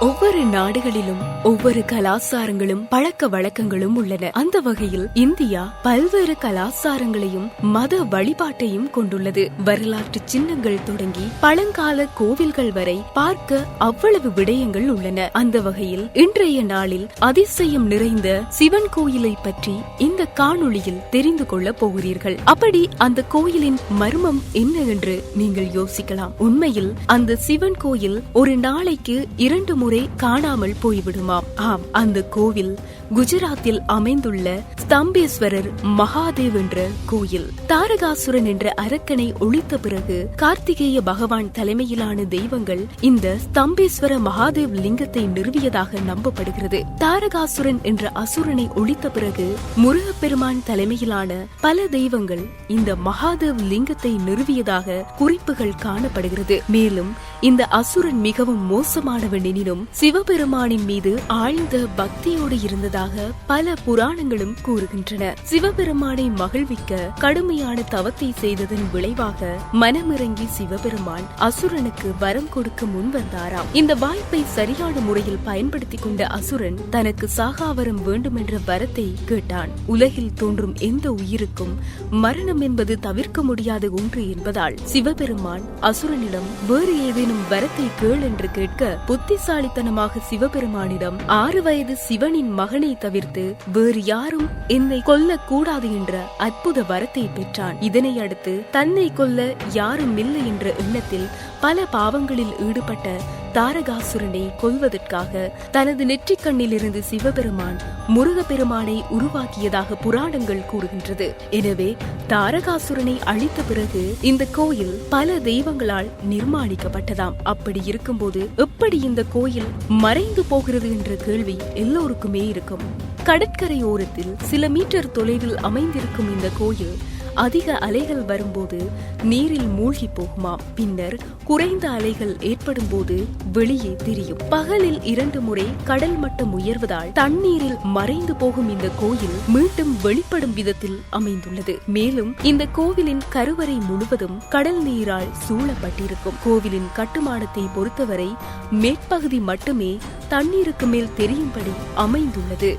ஒவ்வொரு நாடுகளிலும் ஒவ்வொரு கலாச்சாரங்களும் பழக்க வழக்கங்களும் உள்ளன. அந்த வகையில் இந்தியா பல்வேறு கலாச்சாரங்களையும் மத வழிபாட்டையும் கொண்டுள்ளது. வரலாற்று சின்னங்கள் தொடங்கி பழங்கால கோவில்கள் வரை பார்க்க அவ்வளவு விடயங்கள் உள்ளன. அந்த வகையில் இன்றைய நாளில் அதிசயம் நிறைந்த சிவன் கோயிலை பற்றி இந்த காணொளியில் தெரிந்து கொள்ள போகிறீர்கள். அப்படி அந்த கோயிலின் மர்மம் என்ன என்று நீங்கள் யோசிக்கலாம். உண்மையில் அந்த சிவன் கோயில் ஒரு நாளைக்கு இரண்டு முறை ஊரே காணாமல் போய்விடுமாம். ஆம் அந்த கோவில் குஜராத்தில் அமைந்துள்ள ஸ்தம்பேஸ்வரர் மகாதேவ் என்ற கோயில். தாரகாசுரன் என்ற அரக்கனை ஒழித்த பிறகு கார்த்திகேய பகவான் தலைமையிலான தெய்வங்கள் இந்த ஸ்தம்பேஸ்வர மகாதேவ் லிங்கத்தை நிறுவியதாக நம்பப்படுகிறது. தாரகாசுரன் என்ற அசுரனை ஒழித்த பிறகு முருகப்பெருமான் தலைமையிலான பல தெய்வங்கள் இந்த மகாதேவ் லிங்கத்தை நிறுவியதாக குறிப்புகள் காணப்படுகிறது. மேலும் இந்த அசுரன் மிகவும் மோசமானவன் எனினும் சிவபெருமானின் மீது ஆழ்ந்த பக்தியோடு இருந்ததாக பல புராணங்களும் கூறுகின்றன. சிவபெருமானை மகிழ்விக்க கடுமையான தவத்தை செய்ததன் விளைவாக மனமிறங்கி சிவபெருமான் அசுரனுக்கு வரம் கொடுக்க முன் வந்தாராம். இந்த வாய்ப்பை சரியான முறையில் பயன்படுத்திக் கொண்ட அசுரன் தனக்கு சாகாவரம் வேண்டுமென்ற வரத்தை கேட்டான். உலகில் தோன்றும் எந்த உயிருக்கும் மரணம் என்பது தவிர்க்க முடியாத ஒன்று என்பதால் சிவபெருமான் அசுரனிடம் வேறு ஏதேனும் வரத்தை கேள் என்று கேட்க புத்திசாலி புத்திசாலித்தனமாக சிவபெருமானிடம் ஆறு வயது சிவனின் மகனை தவிர்த்து வேறு யாரும் என்னை கொல்ல கூடாது என்ற அற்புத வரத்தை பெற்றான். இதனை அடுத்து தன்னை கொல்ல யாரும் இல்லை என்ற எண்ணத்தில் பல பாவங்களில் ஈடுபட்ட தாரகாசுரனை கொல்வதற்காக தனது நெற்றிக் கண்ணிலிருந்து சிவபெருமான் முருகப்பெருமானை உருவாக்கியதாக புராணங்கள் கூறுகின்றது. எனவே தாரகாசுரனை அழித்த பிறகு இந்த கோயில் பல தெய்வங்களால் நிர்மாணிக்கப்பட்டதாம். அப்படி இருக்கும்போது எப்படி இந்த கோயில் மறைந்து போகிறது என்ற கேள்வி எல்லோருக்குமே இருக்கும். கடற்கரையோரத்தில் சில மீட்டர் தொலைவில் அமைந்திருக்கும் இந்த கோயில் அதிக அலைகள் வரும்போது நீரில் மூழ்கி போகுமாம் பின்னர் குறைந்த அலைகள் ஏற்படும் போது வெளியே தெரியும். பகலில் இரண்டு முறை கடல் மட்டம் உயர்வதால் தண்ணீரில் மறைந்து போகும் இந்த கோயில் மீண்டும் வெளிப்படும் விதத்தில் அமைந்துள்ளது. மேலும் இந்த கோவிலின் கருவறை முழுவதும் கடல் நீரால் சூழப்பட்டிருக்கும். கோவிலின் கட்டுமானத்தை பொறுத்தவரை மேற்பகுதி மட்டுமே தண்ணீருக்கு மேல் தெரியும்படி அமைந்துள்ளது.